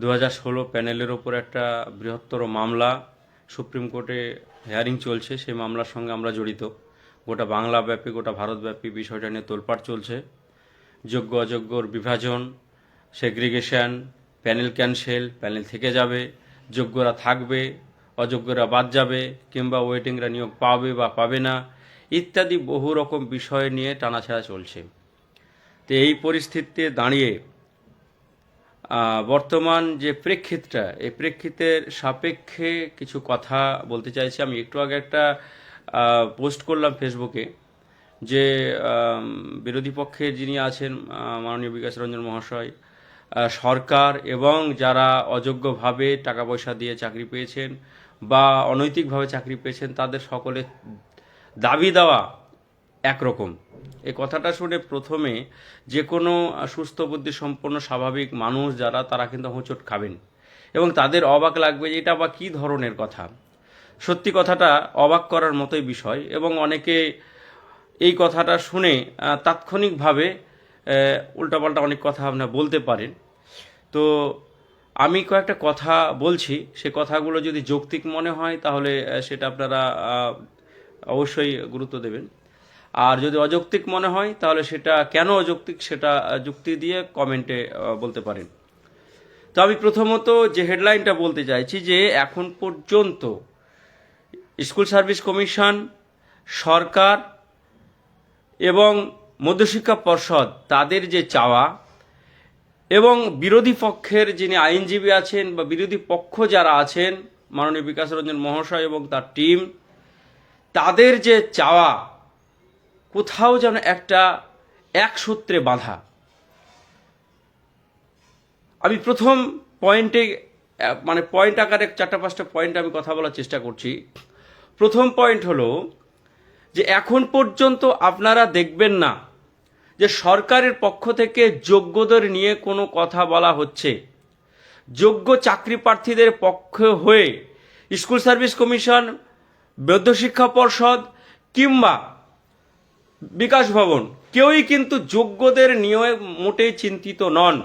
দু হাজার ষোলো প্যানেলের ওপর একটা বৃহত্তর মামলা, সুপ্রিম কোর্টে হেয়ারিং চলছে। সেই মামলার সঙ্গে আমরা জড়িত। গোটা বাংলাব্যাপী গোটা ভারতব্যাপী বিষয়টা নিয়ে তোলপাড় চলছে। যোগ্য, অযোগ্যর বিভাজন সেগ্রিগেশন প্যানেল ক্যান্সেল প্যানেল থেকে যাবে। যোগ্যরা থাকবে, অযোগ্যরা বাদ যাবে, কিংবা ওয়েটিংরা নিয়োগ পাবে বা পাবে না, ইত্যাদি বহু রকম বিষয় নিয়ে টানাছেড়া চলছে। তো এই পরিস্থিতিতে দাঁড়িয়ে বর্তমান যে প্রেক্ষিতটা, এই প্রেক্ষিতের সাপেক্ষে কিছু কথা বলতে চাইছি। আমি একটু আগে একটা পোস্ট করলাম ফেসবুকে যে বিরোধী পক্ষের যিনি আছেন মাননীয় বিকাশ রঞ্জন মহাশয় সরকার এবং যারা অযোগ্যভাবে টাকা পয়সা দিয়ে চাকরি পেয়েছেন বা অনৈতিকভাবে চাকরি পেয়েছেন, তাদের সকলের দাবি দেওয়া একরকম। এই কথাটা শুনে প্রথমে যে কোনো সুস্থ বুদ্ধি সম্পন্ন স্বাভাবিক মানুষ যারা, তারা কিন্তু হোঁচট খাবেন। এবং তাদের অবাক লাগবে যে এটা বা কী ধরনের কথা। সত্যি কথাটা অবাক করার মতোই বিষয় এবং অনেকে এই কথাটা শুনে তাৎক্ষণিকভাবে উল্টাপাল্টা অনেক কথা আপনারা বলতে পারেন। তো আমি কয়েকটা কথা বলছি। সে কথাগুলো যদি যৌক্তিক মনে হয়, তাহলে সেটা আপনারা অবশ্যই গুরুত্ব দেবেন। আর যদি অযৌক্তিক মনে হয়, তাহলে সেটা কেন অযৌক্তিক সেটা যুক্তি দিয়ে কমেন্টে বলতে পারেন। তো আমি প্রথমত যে হেডলাইনটা বলতে চাইছি যে, এখন পর্যন্ত স্কুল সার্ভিস কমিশন, সরকার এবং মধ্যশিক্ষা পর্ষদ, তাদের যে চাওয়া এবং বিরোধী পক্ষের যিনি আইনজীবী আছেন বা বিরোধী পক্ষ যারা আছেন, মাননীয় বিকাশ রঞ্জন মহাশয় এবং তার টিম, তাদের যে চাওয়া কোথাও যেন একটা এক সূত্রে বাঁধা। আমি প্রথম পয়েন্টে মানে পয়েন্ট আকারে চারটা পাঁচটা পয়েন্ট আমি কথা বলার চেষ্টা করছি। প্রথম পয়েন্ট হলো যে এখন পর্যন্ত আপনারা দেখবেন না যে সরকারের পক্ষ থেকে যোগ্যদের নিয়ে কোনো কথা বলা হচ্ছে। যোগ্য চাকরি প্রার্থীদের পক্ষে হয়ে স্কুল সার্ভিস কমিশন বৌদ্ধশিক্ষা পর্ষদ কিংবা বিকাশ ভবন। কেউই কিন্তু যোগ্যদের নিয়ে মোটেই চিন্তিত নন।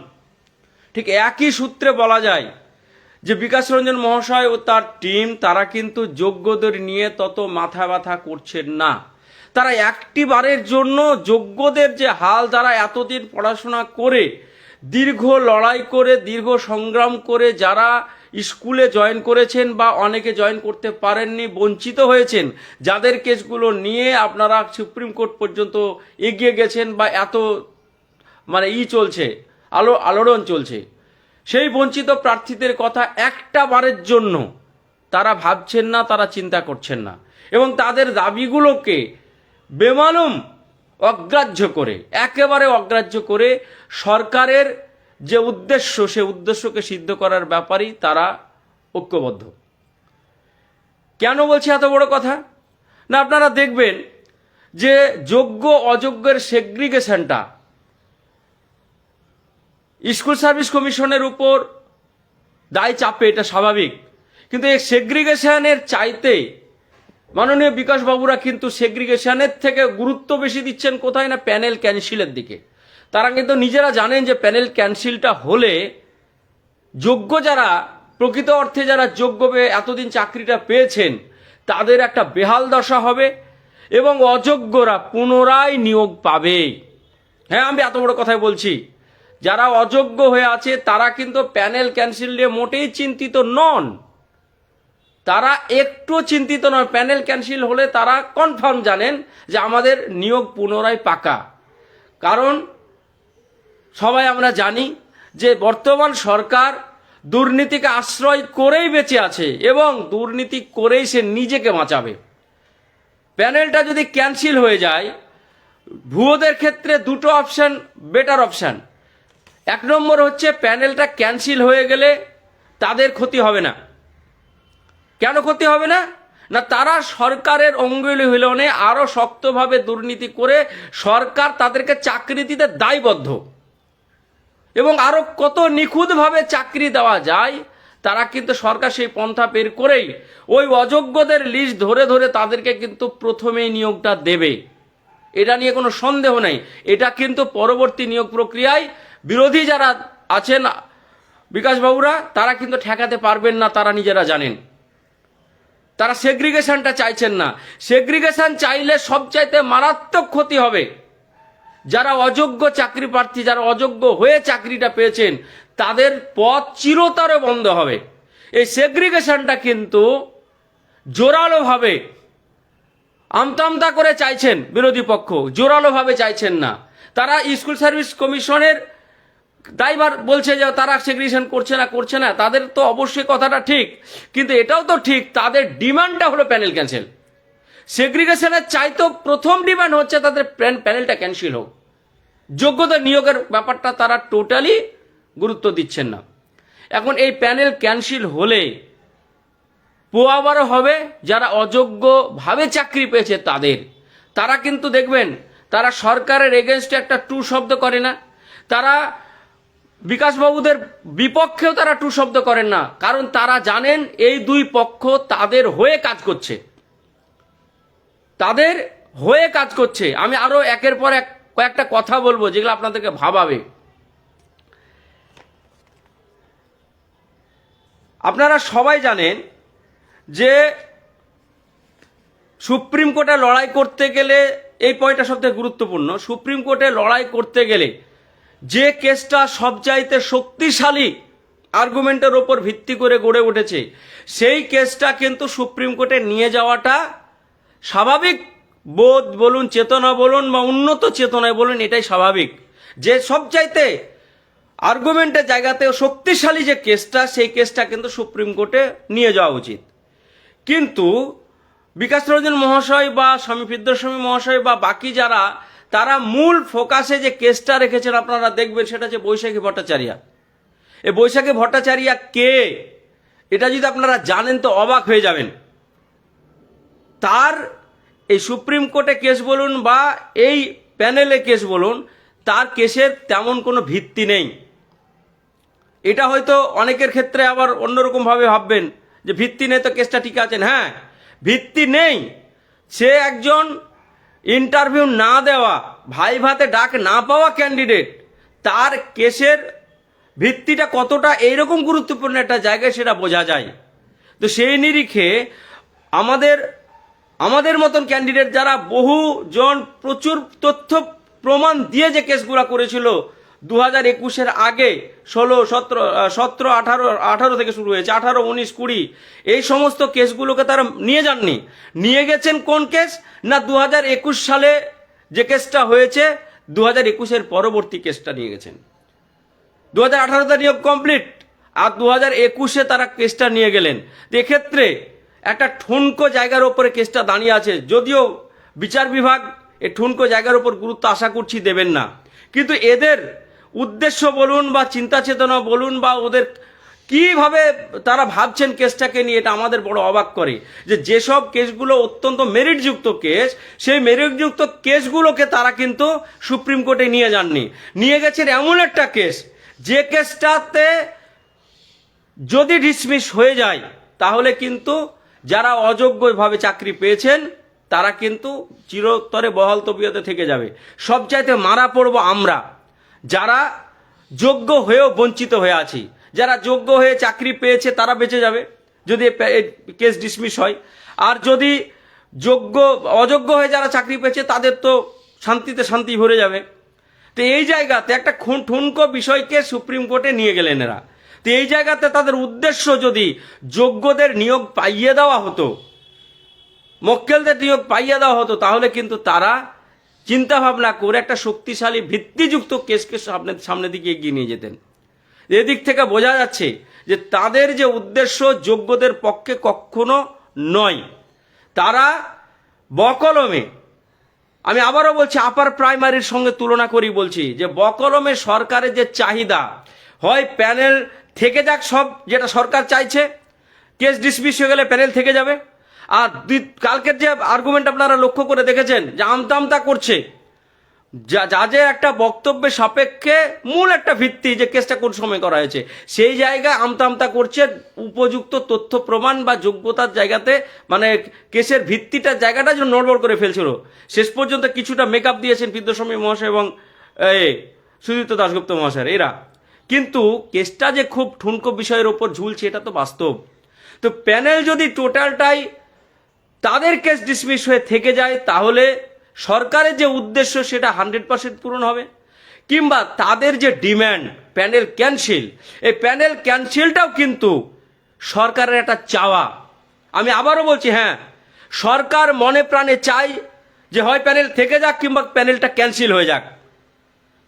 ঠিক একই সূত্রে বলা যায় যে বিকাশ রঞ্জন মহাশয় ও তার টিম, তারা কিন্তু যোগ্যদের নিয়ে তত মাথা ব্যথা করছেন না। তারা একটি বারের জন্য যোগ্যদের যে হাল যারা এতদিন পড়াশোনা করে, দীর্ঘ লড়াই করে, দীর্ঘ সংগ্রাম করে, যারা স্কুলে জয়েন করেছেন বা অনেকে জয়েন করতে পারেননি, বঞ্চিত হয়েছেন, যাদের কেসগুলো নিয়ে আপনারা সুপ্রিম কোর্ট পর্যন্ত এগিয়ে গেছেন বা এত মানে ই চলছে, আলো, আলোড়ন চলছে, সেই বঞ্চিত প্রার্থীদের কথা একটা বারের জন্য তারা ভাবছেন না, তারা চিন্তা করছেন না। এবং তাদের দাবিগুলোকে বেমালুম অগ্রাহ্য করে, একেবারে অগ্রাহ্য করে সরকারের যে উদ্দেশ্য, সে উদ্দেশ্যকে সিদ্ধ করার ব্যাপারেই তারা ঐক্যবদ্ধ। কেন বলছি এত বড় কথা? না, আপনারা দেখবেন যে যোগ্য, অযোগ্যের সেগ্রিগেশনটা স্কুল সার্ভিস কমিশনের উপর দায় চাপে, এটা স্বাভাবিক। কিন্তু এই সেগ্রিগেশনের চাইতে মাননীয় বিকাশ বাবুরা কিন্তু সেগ্রিগেশনের থেকে গুরুত্ব বেশি দিচ্ছেন কোথায়? না প্যানেল ক্যান্সেলের দিকে। তারা কিন্তু নিজেরা জানেন যে প্যানেল ক্যান্সেলটা হলে যোগ্য যারা, প্রকৃত অর্থে যারা যোগ্য এতদিন চাকরিটা পেয়েছেন, তাদের একটা বেহাল দশা হবে এবং অযোগ্যরা পুনরায় নিয়োগ পাবে। হ্যাঁ আমি এত বড় কথাই বলছি। যারা অযোগ্য হয়ে আছে, তারা কিন্তু প্যানেল ক্যান্সেল নিয়ে মোটেই চিন্তিত নন। তারা একটু চিন্তিত নয়। প্যানেল ক্যান্সেল হলে তারা কনফার্ম জানেন যে আমাদের নিয়োগ পুনরায় পাকা। কারণ সবাই আমরা জানি যে বর্তমান সরকার দুর্নীতিকে আশ্রয় করেই বেঁচে আছে এবং দুর্নীতি করেই সে নিজেকে বাঁচাবে। প্যানেলটা যদি ক্যান্সেল হয়ে যায়, ভুয়োদের ক্ষেত্রে দুটো অপশান বেটার অপশান। এক নম্বর হচ্ছে প্যানেলটা ক্যান্সেল হয়ে গেলে তাদের ক্ষতি হবে না। কেন ক্ষতি হবে না? না, তারা সরকারের অঙ্গুলি হিলনে আরও শক্তভাবে দুর্নীতি করে সরকার তাদেরকে চাকরি দিতে দায়বদ্ধ। এবং আরও কত নিখুঁতভাবে চাকরি দেওয়া যায়, তারা কিন্তু সরকার সেই পন্থা বের করেই ওই অযোগ্যদের লিস্ট ধরে ধরে তাদেরকে কিন্তু প্রথমেই নিয়োগটা দেবে। এটা নিয়ে কোনো সন্দেহ নেই। এটা কিন্তু পরবর্তী নিয়োগ প্রক্রিয়ায় বিরোধী যারা আছেন বিকাশবাবুরা তারা কিন্তু ঠেকাতে পারবেন না, তারা নিজেরা জানেন। তারা সেগ্রিগেশনটা চাইছেন না। সেগ্রিগেশন চাইলে সবচাইতে মারাত্মক ক্ষতি হবে। যারা অযোগ্য চাকরি প্রার্থী, যারা অযোগ্য হয়ে চাকরিটা পেয়েছেন, তাদের পথ চিরতরে বন্ধ হবে। এই সেগ্রিগেশনটা কিন্তু জোরালোভাবে আমতামতা করে চাইছেন বিরোধী পক্ষ, জোরালোভাবে চাইছেন না। তারা স্কুল সার্ভিস কমিশনের ড্রাইভার বলছে যে তারা সেগ্রিগেশন করছে না করছে না, তাদের তো অবশ্যই কথাটা ঠিক। কিন্তু এটাও তো ঠিক, তাদের ডিমান্ডটা হলো প্যানেল ক্যান্সেল। সেগ্রিগেশনের চাইতো প্রথম ডিমান্ড হচ্ছে তাদের প্যান- প্যানেলটা ক্যান্সেল হোক। যোগ্যতা নিয়োগের ব্যাপারটা তারা টোটালি গুরুত্ব দিচ্ছেন না। এখন এই প্যানেল ক্যান্সেল হলে পোয়াবারও হবে, যারা অযোগ্যভাবে চাকরি পেয়েছে তাদের। তারা কিন্তু দেখবেন, তারা সরকারের এগেনস্টে একটা টু শব্দ করে না। তারা বিকাশবাবুদের বিপক্ষেও তারা টু শব্দ করেন না। কারণ তারা জানেন এই দুই পক্ষ তাদের হয়ে কাজ করছে। তাদের হয়ে কাজ করছে। আমি আরও একের পর এক কয়েকটা কথা বলব যেগুলো আপনাদেরকে ভাবাবে। আপনারা সবাই জানেন যে সুপ্রিম কোর্টে লড়াই করতে গেলে এই পয়েন্টটা সবথেকে গুরুত্বপূর্ণ। সুপ্রিম কোর্টে লড়াই করতে গেলে যে কেসটা সবচাইতে শক্তিশালী আর্গুমেন্টের ওপর ভিত্তি করে গড়ে উঠেছে, সেই কেসটা কিন্তু সুপ্রিম কোর্টে নিয়ে যাওয়াটা স্বাভাবিক বোধ বলুন, চেতনা বলুন বা উন্নত চেতনায় বলুন, এটাই স্বাভাবিক। যে সবচাইতে আর্গুমেন্টের জায়গাতে শক্তিশালী যে কেসটা, সেই কেসটা কিন্তু সুপ্রিম কোর্টে নিয়ে যাওয়া উচিত। কিন্তু বিকাশ রঞ্জন মহাশয় বা স্বামী বিদ্যাস্বামী মহাশয় বা বাকি যারা, তারা মূল ফোকাসে যে কেসটা রেখেছেন আপনারা দেখবেন, সেটা হচ্ছে বৈশাখী ভট্টাচার্যা। এই বৈশাখী ভট্টাচার্যা কে? এটা যদি আপনারা জানেন তো অবাক হয়ে যাবেন। তার এই সুপ্রিম কোর্টে কেস বলুন বা এই প্যানেলে কেস বলুন, তার কেসের তেমন কোনো ভিত্তি নেই। এটা হয়তো অনেকের ক্ষেত্রে আবার অন্যরকমভাবে ভাববেন যে ভিত্তি নেই তো কেসটা ঠিক আছেন হ্যাঁ ভিত্তি নেই। সে একজন ইন্টারভিউ না দেওয়া, ভাই ভাতে ডাক না পাওয়া ক্যান্ডিডেট, তার কেসের ভিত্তিটা কতটা এইরকম গুরুত্বপূর্ণ একটা জায়গায় সেটা বোঝা যায়। তো সেই নিরিখে আমাদের আমাদের মতন ক্যান্ডিডেট যারা বহু জন প্রচুর তথ্য প্রমাণ দিয়ে যে কেসগুলো করেছিল দু হাজার একুশের আগে ষোলো, সতেরো সতেরো, আঠারো আঠারো থেকে শুরু হয়েছে, আঠারো, উনিশ, কুড়ি, এই সমস্ত কেসগুলোকে তারা নিয়ে যাননি। নিয়ে গেছেন কোন কেস? না দু হাজার একুশ সালে যে কেসটা হয়েছে দু হাজার একুশের পরবর্তী কেসটা নিয়ে গেছেন। দু হাজার আঠারোতে নিয়োগ কমপ্লিট আর দু হাজার একুশে তারা কেসটা নিয়ে গেলেন। এক্ষেত্রে একটা ঠুনকো জায়গার ওপরে কেসটা দাঁড়িয়ে আছে। যদিও বিচার বিভাগ এই ঠুনকো জায়গার ওপর গুরুত্ব আশা করছি দেবেন না। কিন্তু এদের উদ্দেশ্য বলুন বা চিন্তা চেতনা বলুন বা ওদের কীভাবে তারা ভাবছেন কেসটাকে নিয়ে, এটা আমাদের বড় অবাক করে যে যেসব কেসগুলো অত্যন্ত মেরিটযুক্ত কেস, সেই মেরিটযুক্ত কেসগুলোকে তারা কিন্তু সুপ্রিম কোর্টে নিয়ে যাননি। নিয়ে গেছেন এমন একটা কেস, যে কেসটাতে যদি ডিসমিস হয়ে যায়, তাহলে কিন্তু যারা অযোগ্যভাবে চাকরি পেয়েছেন, তারা কিন্তু চিরতরে বহাল তবিয়তে থেকে যাবে। সবচাইতে মারা পড়ব আমরা, যারা যোগ্য হয়েও বঞ্চিত হয়ে আছি। যারা যোগ্য হয়ে চাকরি পেয়েছে, তারা বেঁচে যাবে, যদি কেস ডিসমিস হয়। আর যদি যোগ্য, অযোগ্য হয়ে যারা চাকরি পেয়েছে, তাদের তো শান্তিতে শান্তি ভরে যাবে। তো এই জায়গাতে একটা খুন ঠুনকো বিষয়কে সুপ্রিম কোর্টে নিয়ে গেলেন এরা। তো এই জায়গাতে তাদের উদ্দেশ্য যদি যোগ্যদের নিয়োগ পাইয়ে দেওয়া হতো, মক্কেলদের নিয়োগ পাইয়ে দেওয়া হতো, তাহলে কিন্তু তারা চিন্তা ভাবনা করে একটা শক্তিশালী ভিত্তিযুক্ত কেসকে সামনে, সামনের দিকে এগিয়ে নিয়ে যেতেন। এদিক থেকে বোঝা যাচ্ছে যে তাদের যে উদ্দেশ্য যোগ্যদের পক্ষে কখনো নয়। তারা বকলমে, আমি আবারও বলছি আপার প্রাইমারির সঙ্গে তুলনা করি বলছি যে বকলমে সরকারের যে চাহিদা, হয় প্যানেল থেকে যাক সব যেটা সরকার চাইছে কেস ডিসমিস হয়ে গেলে প্যানেল থেকে যাবে। আর কালকের যে আর্গুমেন্ট আপনারা লক্ষ্য করে দেখেছেন, যে আমতা আমতা করছে, যা একটা বক্তব্যের সাপেক্ষে মূল একটা ভিত্তি যে কেসটা কোন সময় করা হয়েছে, সেই জায়গায় আমতা আমতা করছে, উপযুক্ত তথ্য প্রমাণ বা যোগ্যতার জায়গাতে মানে কেসের ভিত্তিটা জায়গাটা যেন নড়বড় করে ফেলছিল। শেষ পর্যন্ত কিছুটা মেকআপ দিয়েছেন বিদ্যাস্বামী মহাশয় এবং এ সুদীপ্ত দাশগুপ্ত মহাশয়, এরা। কিন্তু কেসটা যে খুব ঠুনকো বিষয়ের ওপর ঝুলছে, এটা তো বাস্তব। তো প্যানেল যদি টোটালটাই তাদের কেস ডিসমিস হয়ে থেকে যায়, তাহলে সরকারের যে উদ্দেশ্য সেটা হান্ড্রেড পার্সেন্ট পূরণ হবে। কিংবা তাদের যে ডিম্যান্ড, প্যানেল ক্যান্সেল, এই প্যানেল ক্যান্সেলটাও কিন্তু সরকারের একটা চাওয়া। আমি আবারও বলছি হ্যাঁ সরকার মনে প্রাণে চাই যে হয় প্যানেল থেকে যাক কিংবা প্যানেলটা ক্যান্সেল হয়ে যাক।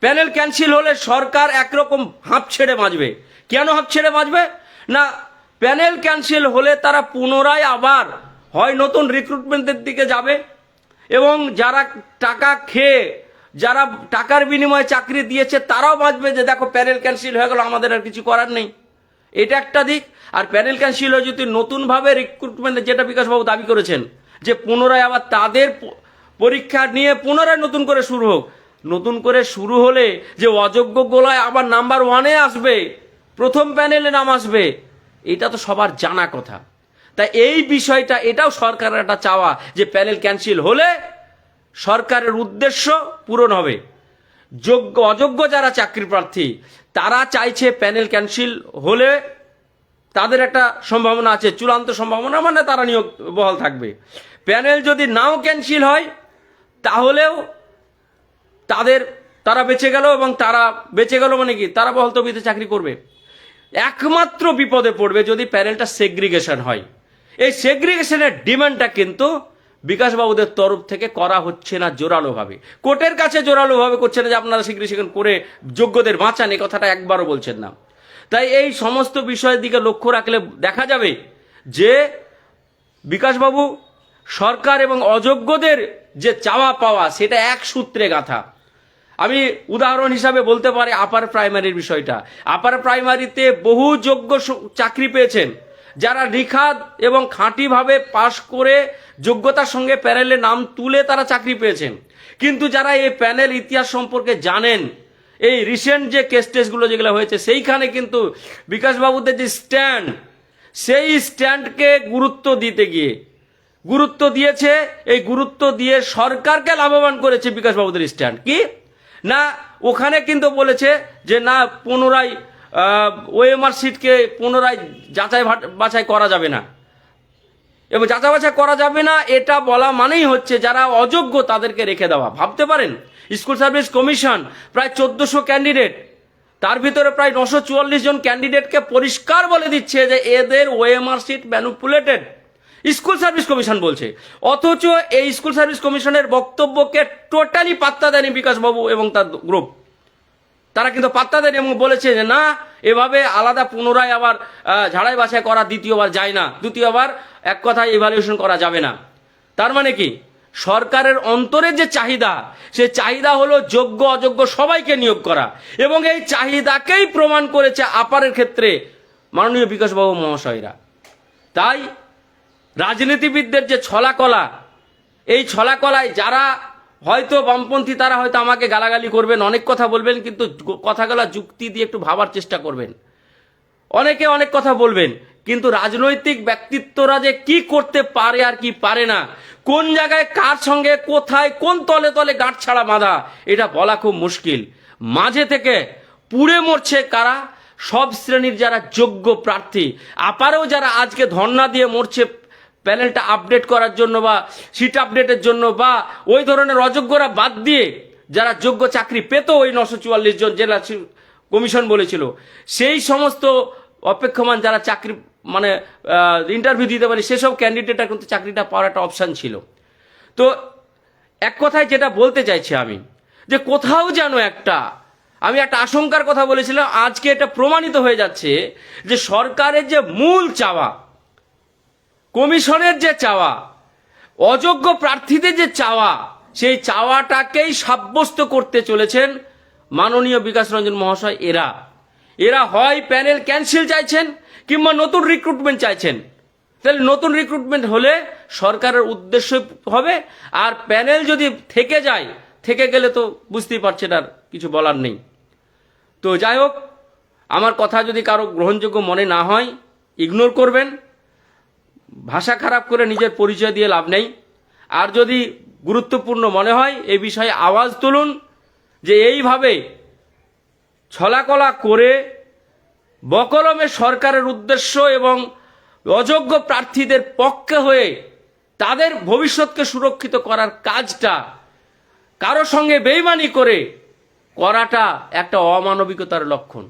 প্যানেল ক্যান্সেল হলে সরকার একরকম হাঁপ ছেড়ে বাঁচবে। কেন হাঁপ ছেড়ে বাঁচবে? না, প্যানেল ক্যান্সেল হলে তারা পুনরায় আবার হয় নতুন রিক্রুটমেন্টের দিকে যাবে এবং যারা টাকা খেয়ে, যারা টাকার বিনিময়ে চাকরি দিয়েছে, তারাও বাঁচবে যে দেখো প্যানেল ক্যান্সেল হয়ে গেল, আমাদের আর কিছু করার নেই। এটা একটা দিক। আর প্যানেল ক্যান্সেল হয়ে যদি নতুনভাবে রিক্রুটমেন্ট যেটা বিকাশবাবু দাবি করেছেন, যে পুনরায় আবার তাদের পরীক্ষা নিয়ে পুনরায় নতুন করে শুরু হোক নতুন করে শুরু হলে যে অযোগ্য গোলায় আবার নাম্বার ওয়ানে আসবে, প্রথম প্যানেলে নাম আসবে, এটা তো সবার জানা কথা। তাই এই বিষয়টা, এটাও সরকারের একটা চাওয়া যে প্যানেল ক্যান্সেল হলে সরকারের উদ্দেশ্য পূরণ হবে। যোগ্য, অযোগ্য যারা চাকরি প্রার্থী, তারা চাইছে প্যানেল ক্যান্সেল হলে তাদের একটা সম্ভাবনা আছে, চূড়ান্ত সম্ভাবনা মানে তারা নিয়োগ বহাল থাকবে। প্যানেল যদি নাও ক্যান্সেল হয়, তাহলেও তাদের, তারা বেঁচে গেল এবং তারা বেঁচে গেল মানে কি? তারা বহল তবিতে চাকরি করবে। একমাত্র বিপদে পড়বে যদি প্যানেলটা সেগ্রিগেশন হয়। এই সেগ্রিগেশনের ডিমান্ডটা কিন্তু বিকাশবাবুদের তরফ থেকে করা হচ্ছে না জোরালোভাবে। কোর্টের কাছে জোরালোভাবে করছে না যে আপনারা সেগ্রিগেশন করে যোগ্যদের বাঁচান, এই কথাটা একবারও বলছেন না। তাই এই সমস্ত বিষয়ের দিকে লক্ষ্য রাখলে দেখা যাবে যে বিকাশবাবু সরকার এবং অযোগ্যদের যে চাওয়া পাওয়া, সেটা এক সূত্রে গাথা। আমি উদাহরণ হিসাবে বলতে পারি আপার প্রাইমারির বিষয়টা। আপার প্রাইমারিতে বহু যোগ্য চাকরি পেয়েছেন, যারা নিখাদ এবং খাঁটিভাবে পাশ করে যোগ্যতার সঙ্গে প্যানেলে নাম তুলে তারা চাকরি পেয়েছেন। কিন্তু যারা এই প্যানেল ইতিহাস সম্পর্কে জানেন, এই রিসেন্ট যে কেস টেস্টগুলো যেগুলো হয়েছে, সেইখানে কিন্তু বিকাশবাবুদের যে স্ট্যান্ড সেই স্ট্যান্ডকে গুরুত্ব দিতে গিয়ে, গুরুত্ব দিয়েছে, এই গুরুত্ব দিয়ে সরকারকে লাভবান করেছে বিকাশবাবুদের স্ট্যান্ড কি? না, ওখানে কিন্তু বলেছে যে না, পুনরায় ওএমআর সিটকে পুনরায় যাচাই বাছাই করা যাবে না। এবং যাচাই বাছাই করা যাবে না, এটা বলা মানেই হচ্ছে যারা অযোগ্য তাদেরকে রেখে দেওয়া। ভাবতে পারেন, স্কুল সার্ভিস কমিশন প্রায় চোদ্দশো ক্যান্ডিডেট, তার ভিতরে প্রায় নশো চুয়াল্লিশ জন ক্যান্ডিডেটকে পরিষ্কার বলে দিচ্ছে যে এদের OMR sheet manipulated school service commission বলছে। অথচ এই স্কুল সার্ভিস কমিশনের বক্তব্যকে টোটালি পাত্তা দেয়নি বিকাশবাবু এবং তার গ্রুপ। তারা কিন্তু পাত্তা দেয়নি এবং বলেছে যে, না, এভাবে আলাদা পুনরায় আবার ঝাড়াই বাছাই করা দ্বিতীয়বার যায় না। দ্বিতীয়বার এক কথায় ইভ্যালুয়েশন করা যাবে না। তার মানে কি? সরকারের অন্তরের যে চাহিদা, সে চাহিদা হলো যোগ্য, অযোগ্য সবাইকে নিয়োগ করা। এবং এই চাহিদাকেই প্রমাণ করেছে আপারের ক্ষেত্রে মাননীয় বিকাশবাবু মহাশয়রা। তাই রাজনীতিবিদদের যে ছলাকলা, এই ছলাকলায় যারা হয়তো বামপন্থী, তারা হয়তো আমাকে গালাগালি করবেন, অনেক কথা বলবেন, কিন্তু কথাগুলা যুক্তি দিয়ে একটু ভাবার চেষ্টা করবেন। অনেকে অনেক কথা বলবেন, কিন্তু রাজনৈতিক ব্যক্তিত্বরা যে কি করতে পারে আর কি পারে না, কোন জায়গায় কার সঙ্গে, কোথায়, কোন তলে তলে গাঁট ছাড়া বাঁধা, এটা বলা খুব মুশকিল। মাঝে থেকে পুড়ে মরছে কারা? সব শ্রেণির যারা যোগ্য প্রার্থী, আপারেও যারা আজকে ধর্ণা দিয়ে মরছে প্যানেলটা আপডেট করার জন্য বা সিট আপডেটের জন্য বা ওই ধরনের অযোগ্যরা বাদ দিয়ে যারা যোগ্য চাকরি পেত ওই নশো চুয়াল্লিশ জন জেলা কমিশন বলেছিল, সেই সমস্ত অপেক্ষমান যারা চাকরি মানে ইন্টারভিউ দিতে পারে, সেসব ক্যান্ডিডেটরা কিন্তু চাকরিটা পাওয়ার একটা অপশান ছিল। তো এক কথায় যেটা বলতে চাইছি আমি, যে কোথাও যেন একটা, আমি একটা আশঙ্কার কথা বলেছিলাম, আজকে এটা প্রমাণিত হয়ে যাচ্ছে যে সরকারের যে মূল চাওয়া কমিশনের যে চাওয়া, অযোগ্য প্রার্থীদের যে চাওয়া, সেই চাওয়াটাকেই সাব্যস্ত করতে চলেছেন মাননীয় বিকাশ রঞ্জন মহাশয়। এরা এরা হয় প্যানেল ক্যান্সেল চাইছেন কিংবা নতুন রিক্রুটমেন্ট চাইছেন। তাহলে নতুন রিক্রুটমেন্ট হলে সরকারের উদ্দেশ্য হবে, আর প্যানেল যদি থেকে যায়, থেকে গেলে তো বুঝতেই পারছেন আর কিছু বলার নেই। তো যাই হোক, আমার কথা যদি কারও গ্রহণযোগ্য মনে না হয় ইগনোর করবেন। ভাষা খারাপ করে নিজের পরিচয় দিয়ে লাভ নেই। আর যদি গুরুত্বপূর্ণ মনে হয়, এ বিষয়ে আওয়াজ তুলুন যে এইভাবে ছলাকলা করে বকলমে সরকারের উদ্দেশ্য এবং অযোগ্য প্রার্থীদের পক্ষে হয়ে তাদের ভবিষ্যৎকে সুরক্ষিত করার কাজটা কারও সঙ্গে বেইমানি করে করাটা একটা অমানবিকতার লক্ষণ।